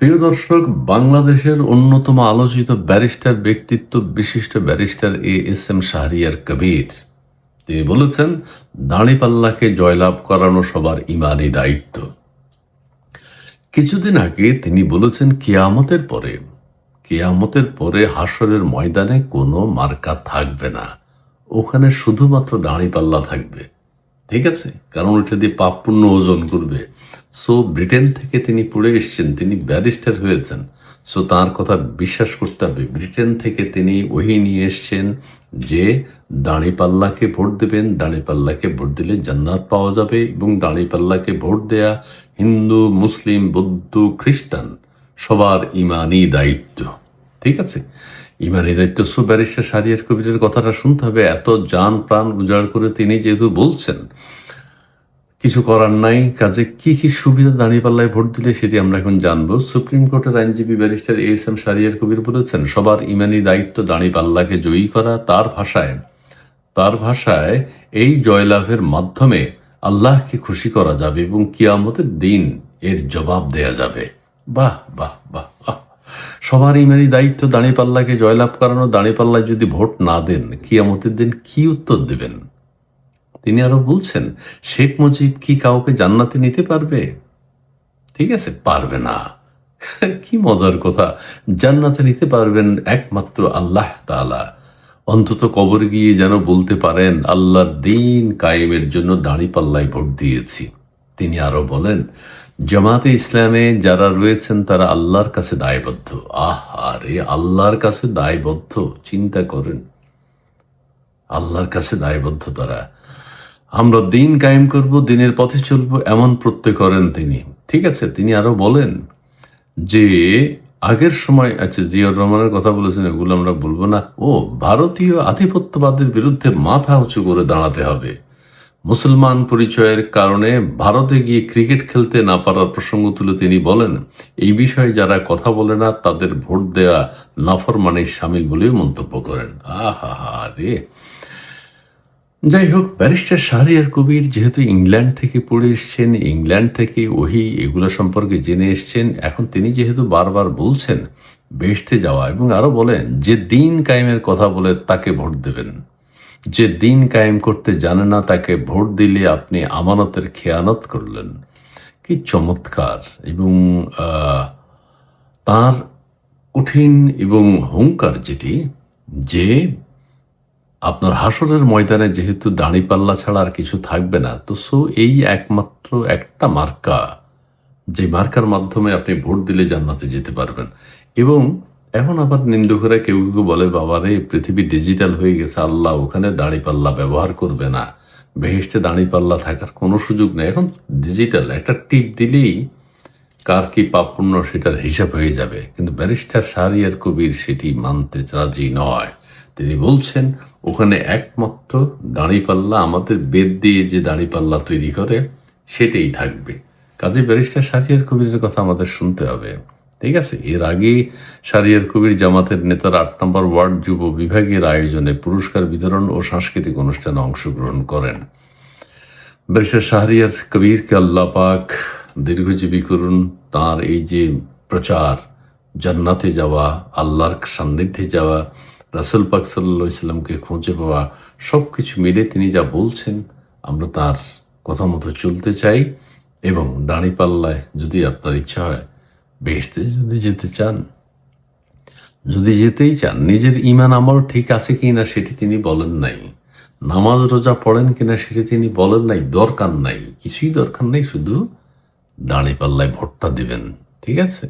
প্রিয় দর্শক, বাংলাদেশের অন্যতম আলোচিত ব্যারিস্টার ব্যক্তিত্ব বিশিষ্ট barrister A S M Shahriar Kabir. তিনি বলেছেন, দাঁড়িপাল্লাকে জয়লাভ করানো সবার ইমানি দায়িত্ব। কিছুদিন আগে তিনি বলেছেন, কিয়ামতের পরে কিয়ামতের পরে হাসরের ময়দানে কোনো মার্কা থাকবে না। ওখানে শুধুমাত্র দাঁড়িপাল্লা থাকবে। ঠিক আছে? কারণ ওটা দিয়ে পাপ পুণ্য ওজন করবে। সো ব্রিটেন থেকে তিনি পড়ে এসছেন, তিনি ব্যারিস্টার হয়েছেন। সো তার কথা বিশ্বাস করতে হবে। ব্রিটেন থেকে তিনি ওহি নিয়ে এসছেন যে দাঁড়িপাল্লাকে ভোট দেবেন। দাঁড়িপাল্লাকে ভোট দিলে জান্নাত পাওয়া যাবে এবং দাঁড়িপাল্লাকে ভোট দেয়া হিন্দু, মুসলিম, বৌদ্ধ, খ্রিস্টান সবার ইমানই দায়িত্ব। ঠিক আছে? ইমানি দায়িত্ব ব্যারিস্টার সারিয়ার কবিরের কথাটা শুনতে হবে। এত যান প্রাণ উজাড় করে তিনি যেহেতু বলছেন, কিছু করার নাই, কাজে কি কি সুবিধা দাঁড়িয়ে পাল্লায় ভোট দিলে সেটি আমরা এখন জানব। সুপ্রিম কোর্টের আইনজীবী barrister S M Shahriar Kabir বলেছেন, সবার ইমানি দায়িত্ব দাঁড়িয়ে পাল্লাকে জয়ী করা তার ভাষায়। তার ভাষায় এই জয়লাভের মাধ্যমে আল্লাহকে খুশি করা যাবে এবং কিয়ামতের দিন এর জবাব দেয়া যাবে। বাহ বাহ বাহ বাহ। সবার ইমানি দায়িত্ব দাঁড়িপাল্লাকে জয়লাভ করানো দাঁড়িপাল্লায় যদি ভোট না দেন, কিয়ামতের দিন কি উত্তর দেবেন? তিনি আরও বলছেন, শেখ মুজিব কি কাউকে জান্নাতে নিতে পারবে? ঠিক আছে, পারবে না। কি মজার কথা, জান্নাতে নিতে পারবেন একমাত্র আল্লাহ তাআলা। অন্তত কবর গিয়ে যেন বলতে পারেন, আল্লাহর দিন কায়েমের জন্য দাঁড়িপাল্লায় ভোট দিয়েছি। তিনি আরও বলেন জামাতে ইসলামে যারা রয়েছেন, তারা আল্লাহর কাছে দায়বদ্ধ। আহ আরে আল্লাহর কাছে দায়বদ্ধ? চিন্তা করেন। আল্লাহর কাছে দায়বদ্ধ তারা। আমরা দিন কায়েম করব, দিনের পথে চলবো, এমন প্রত্যয় করেন তিনি। ঠিক আছে, তিনি আরও বলেন যে, আগের সময় আচ্ছা জিয়াউর রহমানের কথা বলেছেন, এগুলো আমরা বলব না। ও, ভারতীয় আধিপত্যবাদের বিরুদ্ধে মাথা উঁচু করে দাঁড়াতে হবে। মুসলমান পরিচয়ের কারণে ভারতে গিয়ে ক্রিকেট খেলতে না পারার প্রসঙ্গ তুলে তিনি বলেন, এই বিষয়ে যারা কথা বলে না, তাদের ভোট দেওয়া নাফরমানির সামিল বলেও মন্তব্য করেন। আহা রে যাই হোক, ব্যারিস্টার শাহরিয়ার কবির যেহেতু ইংল্যান্ড থেকে পড়ে এসছেন, ইংল্যান্ড থেকে ওহি এগুলো সম্পর্কে জেনে এসছেন, এখন তিনি যেহেতু বারবার বলছেন, বেসতে যাওয়া এবং আরও বলেন, যে দিন কায়েমের কথা বলে তাকে ভোট দেবেন। যে দিন কায়েম করতে জানে না, তাকে ভোট দিলে আপনি আমানতের খেয়ানত করলেন। কি চমৎকার! এবং তার কঠিন এবং হুঙ্কার যেটি, যে আপনার হাসরের ময়দানে যেহেতু দাঁড়িপাল্লা ছাড়া আর কিছু থাকবে না, তো সো এই একমাত্র একটা মার্কা, যে মার্কার মাধ্যমে আপনি ভোট দিলে জান্নাতে যেতে পারবেন। এবং এখন আবার নিন্দুকেরা কেউ কেউ বলে, বাবারে, পৃথিবী ডিজিটাল হয়ে গেছে, আল্লাহ, ওখানে দাঁড়িপাল্লা ব্যবহার করবে না। বেহেস্টে দাঁড়িপাল্লা থাকার কোনো সুযোগ নেই। এখন ডিজিটাল, একটা টিপ দিলেই কার কি পাপ পুণ্য সেটার হিসাব হয়ে যাবে। কিন্তু ব্যারিস্টার শাহরিয়ার কবির সেটি মানতে রাজি নয়। তিনি বলছেন, ওখানে একমাত্র দাঁড়িপাল্লা, আমাদের বেদ দিয়ে যে দাঁড়িপাল্লা তৈরি করে, সেটাই থাকবে। কাজে ব্যারিস্টার শাহরিয়ার কবিরের কথা আমাদের শুনতে হবে। ঠিক আছে? এর আগে শাহরিয়ার কবির জামাতের নেতার আট নম্বর ওয়ার্ড যুব বিভাগের আয়োজনে পুরস্কার বিতরণ ও সাংস্কৃতিক অনুষ্ঠানে অংশগ্রহণ করেন। ব্যারিস্টার শাহরিয়ার কবিরকে আল্লাহ পাক দীর্ঘজীবী করুন। তার এই যে প্রচার, জান্নাতে যাওয়া, আল্লাহর সান্নিধ্যে যাওয়া, রাসুল পাক সাল্লা ইসলামকে খুঁজে পাওয়া সব কিছু মিলে তিনি যা বলছেন, আমরা তার কথা মতো চলতে চাই এবং দাঁড়িপাল্লায় যদি আপনার ইচ্ছা হয় বেসতে যদি যেতে চান, যদি যেতেই চান, নিজের ইমান আমল ঠিক আছে কি না সেটি তিনি বলেন নাই, নামাজ রোজা পড়েন কিনা সেটি তিনি বলেন নাই, দরকার নাই, কিছুই দরকার নাই, শুধু দাঁড়িপাল্লায় ভোটটা দিবেন, ঠিক আছে?